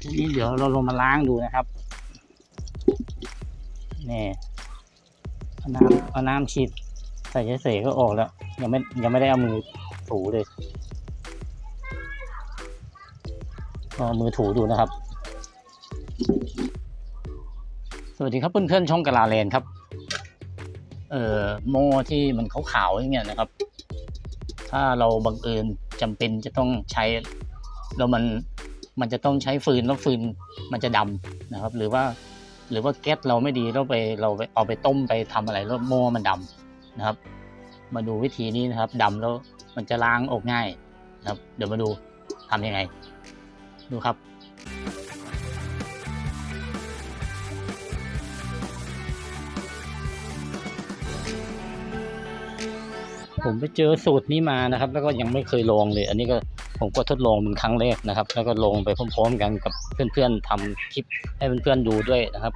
ทีนี้เดี๋ยวเราลงมาล้างดูนะครับนี่เอาน้ำเอาน้ำฉีดใส่เฉยๆก็ออกแล้ว ยังไม่ยังไม่ได้เอามือถูเลยเอามือถูดูนะครับ สวัสดีครับเพื่อนๆช่องกะลาเลนครับ เอ่อโม่ที่มันขาวๆอย่างเงี้ยนะครับ ถ้าเราบังเอิญจำเป็นจะต้องใช้แล้วมัน มันจะต้องใช้ฟืนแล้วฟืนมันจะดำนะครับ หรือว่าหรือว่าแก๊สเราไม่ดีเราไปเราไปเอาไปต้มไปทำอะไรแล้วโม่มันดำนะครับ มาดูวิธีนี้นะครับดำแล้วมันจะล้างออกง่ายนะครับ เดี๋ยวมาดูทำยังไง ดูครับผมไปเจอสูตรนี้มานะครับ แล้วก็ยังไม่เคยลองเลย อันนี้ก็ ผมก็ทดลองเป็นครั้งแรกนะครับ แล้วก็ลงไปพร้อมๆกันกับเพื่อนๆทำคลิปให้เพื่อนๆดูด้วยนะครับ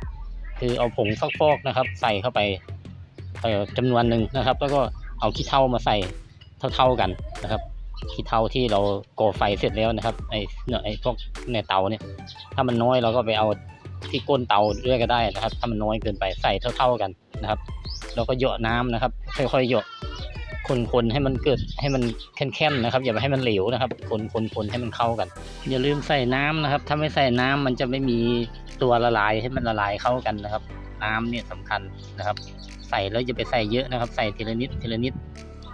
คือเอาผงฟอกๆนะครับ ใส่เข้าไปเอ่อจำนวนหนึ่งนะครับ แล้วก็เอาขี้เถ้ามาใส่เท่าๆกันนะครับขี้เถ้าที่เราก่อไฟเสร็จแล้วนะครับไอ้เนี่ยไอ้พวกในเตาเนี่ยถ้ามันน้อยเราก็ไปเอาที่ก้นเตาด้วยก็ได้นะครับ ถ้ามันน้อยเกินไปใส่เท่า ๆกันนะครับ แล้วก็เหยาะน้ำนะครับ ค่อยๆเหยาะ คนๆให้มันเกิดให้มันแข็งๆนะครับ อย่าไปให้มันเหลวนะครับ คนๆๆให้มันเข้ากัน อย่าลืมใส่น้ำนะครับ ถ้าไม่ใส่น้ำมันจะไม่มีตัวละลายให้มันละลายเข้ากันนะครับ น้ำเนี่ยสำคัญนะครับ ใส่แล้วอย่าไปใส่เยอะนะครับ ใส่ทีละนิดทีละนิด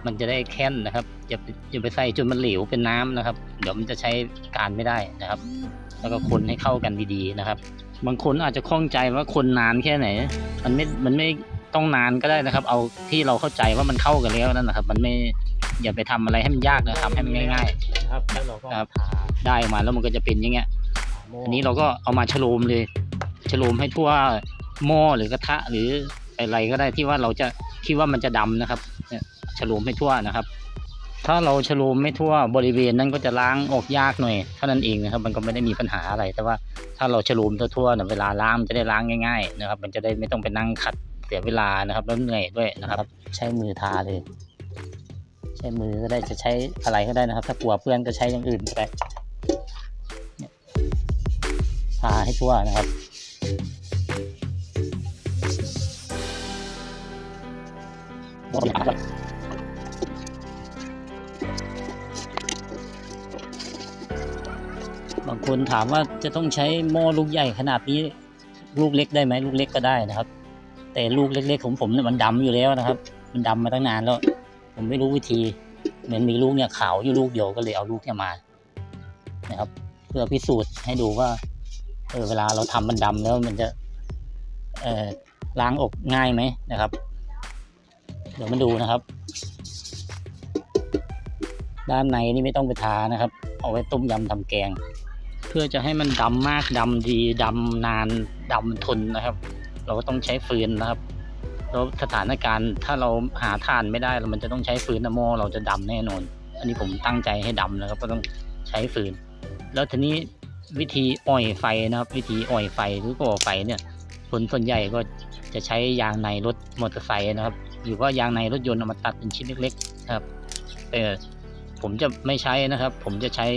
มันจะได้แค้นนะครับอย่าไปอย่าไปใส่จนมันเหลวเป็นน้ำนะครับ เดี๋ยวมันจะใช้การไม่ได้นะครับ แล้วก็คนให้เข้ากันดีๆนะครับ บางคนอาจจะข้องใจว่าคนนานแค่ไหน มันไม่มันไม่ ต้องนานก็ได้นะครับ เอาที่เราเข้าใจว่ามันเข้ากันแล้วนั่นนะครับ มันไม่อย่าไปทำอะไรให้มันยากนะครับให้มันง่ายครับแล้วเราก็ครับทาๆได้ออกมาแล้วมันก็จะเป็นอย่างเงี้ยโม่อันนี้เราก็เอามาฉโลมเลยฉโลมให้ทั่วหม้อหรือกระทะหรืออะไรก็ได้ที่ว่าเราจะคิดว่ามันจะดำนะครับเนี่ยฉโลมให้ทั่วนะครับ ถ้าเราฉโลมไม่ทั่วบริเวณนั้นก็จะล้างออกยากหน่อยเท่านั้นเองนะครับ มันก็ไม่ได้มีปัญหาอะไร แต่ว่าถ้าเราฉโลมทั่วๆเนี่ยเวลาล้างมันจะได้ล้างง่าย ๆ นะครับ มันจะได้ไม่ต้องไปนั่งขัด เสียเวลานะครับ แล้วเหนื่อยด้วยนะครับ ใช้มือทาเลย ใช้มือก็ได้จะใช้อะไรก็ได้นะครับ ถ้ากลัวเพื่อนก็ใช้อย่างอื่นได้ทาให้ทั่วนะครับบางคนถามว่าจะต้องใช้หม้อลูกใหญ่ขนาดนี้ ลูกเล็กได้ไหมลูกเล็กก็ได้นะครับ แต่ลูกเล็ก ๆ ของผมเนี่ยมันดำอยู่แล้วนะครับ มันดำมาตั้งนานแล้ว ผมไม่รู้วิธี เหมือนมีลูกเนี่ยขาวอยู่ลูกเดียวก็เลยเอาลูกเนี่ยมา นะครับ เพื่อพิสูจน์ให้ดูว่าเออเวลาเราทำมันดำแล้วมันจะ เอ่อล้างออกง่ายไหมนะครับ เดี๋ยวมาดูนะครับ ด้านในนี่ไม่ต้องไปทานะครับ เอาไว้ต้มยำทำแกง เพื่อจะให้มันดำมากดำดีดำนานดำทนนะครับ เราก็ต้องใช้ฟืนนะครับแล้วสถานการณ์ถ้าเราหาถ่านไม่ได้มันจะต้องใช้ฟืนนะโมเราจะดำแน่นอน อันนี้ผมตั้งใจให้ดำนะครับ ก็ต้องใช้ฟืน แล้วทีนี้วิธีอ่อยไฟนะครับ วิธีอ่อยไฟหรือก่อไฟเนี่ยคนส่วนใหญ่ก็จะใช้ยางในรถมอเตอร์ไซค์นะครับ หรือว่ายางในรถยนต์เอามาตัดเป็นชิ้นเล็กๆนะครับแต่ผมจะไม่ใช้นะครับ ผมจะใช้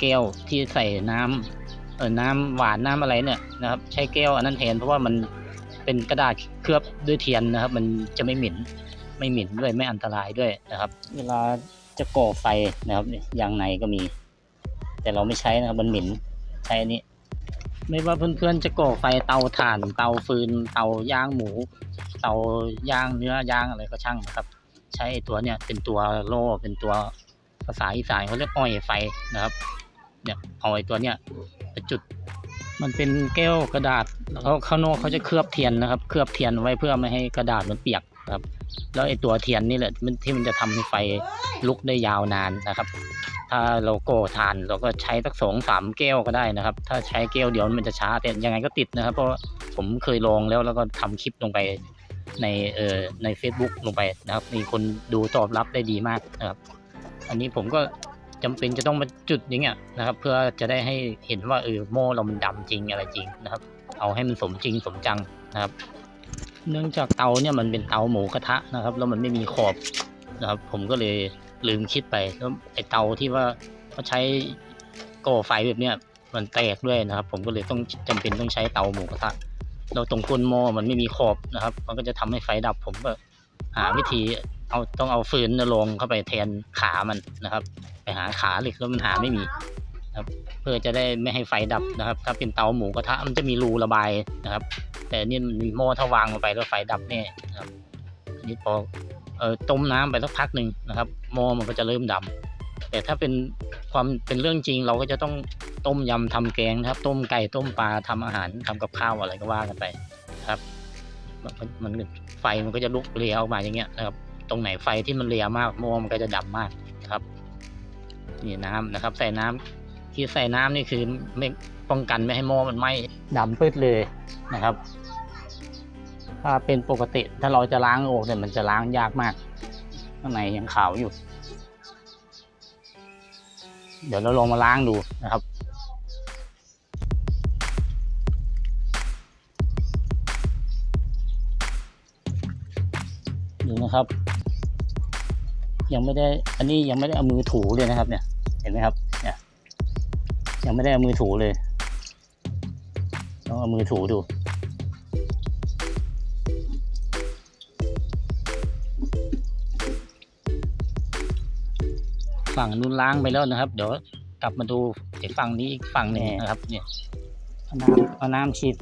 แก้วที่ใส่น้ำเออน้ำหวานน้ำอะไรเนี่ยนะครับ ใช้แก้วอันนั้นแทนเพราะว่ามัน เป็นกระดาษเคลือบด้วยเทียนนะครับ มันจะไม่หม็นไม่หม็นด้วยไม่อันตรายด้วยนะครับ เวลาจะก่อไฟนะครับยางในก็มี แต่เราไม่ใช้นะครับมันหม็นใช้อันนี้ ไม่ว่าเพื่อนๆจะก่อไฟเตาถ่านเตาฟืน เตาย่างหมู เตาย่างเนื้อย่างอะไรก็ช่างนะครับ ใช้ตัวเนี่ยเป็นตัวโล่เป็นตัวภาษาอีสานเขาเรียกอ้อยไฟนะครับเนี่ยเอาไอ้ตัวเนี่ยไปจุด มันเป็นแก้วกระดาษแล้วข้างนอกเขาจะเคลือบเทียนนะครับ เคลือบเทียนไว้เพื่อไม่ให้กระดาษมันเปียกครับ แล้วไอ้ตัวเทียนนี่แหละมันที่มันจะทำให้ไฟลุกได้ยาวนานนะครับ ถ้าเราโก่ทานเราก็ใช้สักสองสามแก้วก็ได้นะครับ ถ้าใช้แก้วเดียวมันจะช้าแต่ยังไงก็ติดนะครับ เพราะผมเคยลองแล้วแล้วก็ทำคลิปลงไปในเอ่อใน Facebook ลงไปนะครับ มีคนดูตอบรับได้ดีมากนะครับ อันนี้ผมก็ จำเป็นจะต้องมาจุดอย่างเงี้ยนะครับ เพื่อจะได้ให้เห็นว่าเออโม่เรามันดำจริงอะไรจริงนะครับ เอาให้มันสมจริงสมจังนะครับ เนื่องจากเตาเนี่ยมันเป็นเตาหมูกระทะนะครับ แล้วมันไม่มีขอบนะครับ ผมก็เลยลืมคิดไปแล้วไอเตาที่ว่าเขาใช้ก่อไฟแบบเนี้ยมันแตกด้วยนะครับ ผมก็เลยต้องจำเป็นต้องใช้เตาหมูกระทะเราตรงก้นหม้อมันไม่มีขอบนะครับ มันก็จะทำให้ไฟดับผมก็หาวิธี เอาต้องเอาฟืนลงเข้าไปแทนขามันนะครับ ไปหาขาเหล็กแล้วมันหาไม่มีนะครับ เพื่อจะได้ไม่ให้ไฟดับนะครับ ถ้าเป็นเตาหมูกระทะมันจะมีรูระบายนะครับ แต่อันนี่มันมีหม้อถ้าวางลงไปแล้วไฟดับแน่นะครับอันนี้พอเอ่อต้มน้ำไปสักพักหนึ่งนะครับหม้อมันก็จะเริ่มดำแต่ถ้าเป็นความเป็นเรื่องจริงเราก็จะต้องต้มยำทำแกงนะครับ ต้มไก่ต้มปลาทำอาหารทำกับข้าวอะไรก็ว่ากันไปนะครับ มันมันไฟมันก็จะลุกเลียออกมาอย่างเงี้ยนะครับ ตรงไหนไฟที่มันเลียมากหม้อมันก็จะดำมากนะครับ นี่น้ำนะครับ ใส่น้ำที่ใส่น้ำนี่คือไม่ป้องกันไม่ให้หม้อมันไหม้ดำปืดเลยนะครับ ถ้าเป็นปกติถ้าเราจะล้างโอ่งเนี่ยมันจะล้างยากมากข้างในยังขาวอยู่ เดี๋ยวเราลองมาล้างดูนะครับดูนะครับ ยังไม่ได้ อันนี้ยังไม่ได้เอามือถูเลยนะครับ เนี่ย เห็นไหมครับ เนี่ย ยังไม่ได้เอามือถูเลยต้องเอามือถูดูฝั่งนู้นล้างไปแล้วนะครับ เดี๋ยวกลับมาดูไอ้ฝั่งนี้อีกฝั่งหนึ่งนะครับ เนี่ยเอาน้ำเอาน้ำฉีด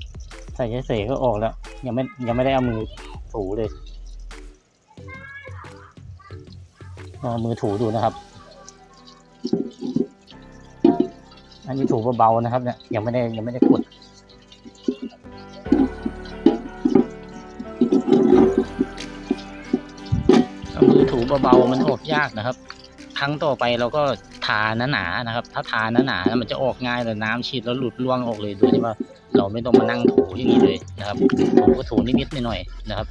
ใส่เฉยๆก็ออกแล้ว ยังไม่ยังไม่ได้เอามือถูเลย เอามือถูดูนะครับ อันนี้ถูเบาๆนะครับเนี่ยยังไม่ได้ยังไม่ได้กดมือถูเบาๆมันออกยากนะครับ ครั้งต่อไปเราก็ทาหนาๆนะครับ ถ้าทาหนาๆแล้วมันจะออกง่ายเลยน้ำฉีดแล้วหลุดล่วงออกเลยโดยที่ว่าเราไม่ต้องมานั่งถูอย่างนี้เลยนะครับผมก็ถูนิดๆหน่อยๆนะครับ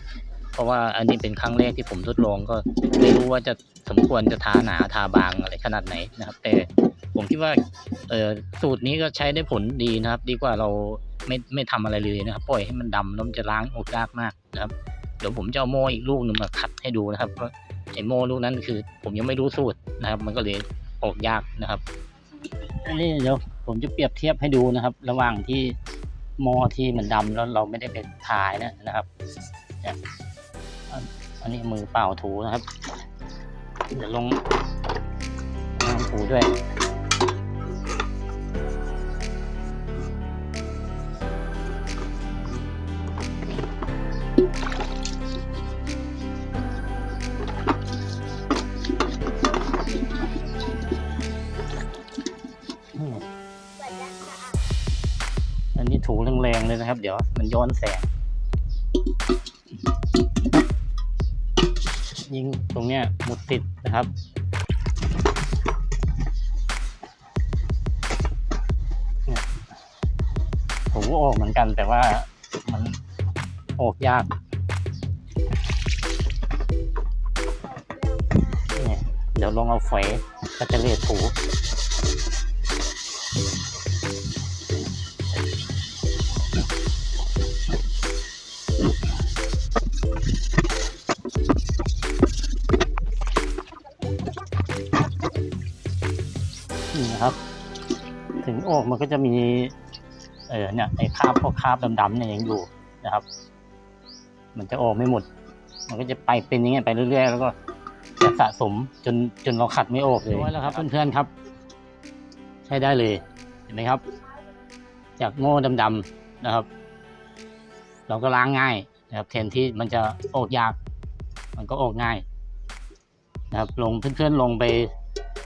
เพราะว่าอันนี้เป็นครั้งแรกที่ผมทดลองก็ไม่รู้ว่าจะสมควรจะทาหนาทาบางอะไรขนาดไหนนะครับ แต่ผมคิดว่าเออสูตรนี้ก็ใช้ได้ผลดีนะครับ ดีกว่าเราไม่ไม่ทำอะไรเลยนะครับ ปล่อยให้มันดำแล้วมันจะล้างออกยากมากนะครับ เดี๋ยวผมจะเอาโม่อีกลูกหนึ่งมาขัดให้ดูนะครับว่าไอโม่ลูกนั้นคือ ผมยังไม่รู้สูตรนะครับ มันก็เลยออกยากนะครับอันนี้เดี๋ยวผมจะเปรียบเทียบให้ดูนะครับ ระหว่างที่โม่ที่มันดำแล้วเราไม่ได้ไปทายนะนะครับเนี่ย อันนี้มือเปล่าถูนะครับ เดี๋ยวลงน้ำถูด้วยอันนี้ถูแรงๆเลยนะครับ เดี๋ยวมันย้อนแสง ตรงเนี้ยหมุดติดนะครับเนี่ยถูออกเหมือนกันแต่ว่ามันออกยากเดี๋ยวลองเอาไฟก็จะเลดถู ออกมันก็จะมี เออเนี่ยไอ้คราบพวกคราบดำๆเนี่ยยังอยู่นะครับ มันจะออกไม่หมด มันก็จะไปเป็นอย่างเงี้ยไปเรื่อยๆ แล้วก็จะสะสมจนจนเราขัดไม่ออกเลยแล้วครับเพื่อนๆครับ ใช้ได้เลยเห็นไหมครับ จากโง่ดำๆนะครับ เราก็ล้างง่ายนะครับแทนที่มันจะออกยาก มันก็ออกง่ายนะครับ ลงเพื่อนๆลงไป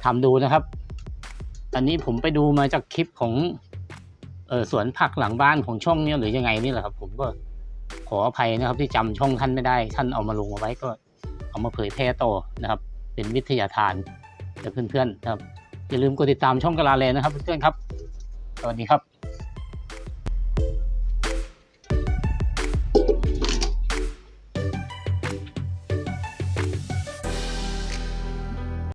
ทำดูนะครับ อันนี้ผมไปดูมาจากคลิปของเออสวนผักหลังบ้านของช่องเนี้ยหรือยังไงนี่แหละครับ ผมก็ขออภัยนะครับ ที่จำช่องท่านไม่ได้ ท่านเอามาลงเอาไว้ก็เอามาเผยแพร่ต่อนะครับ เป็นวิทยาทานเพื่อนๆนะครับอย่าลืมกดติดตามช่องกาลาเลนนะครับเพื่อนๆครับ สวัสดีครับ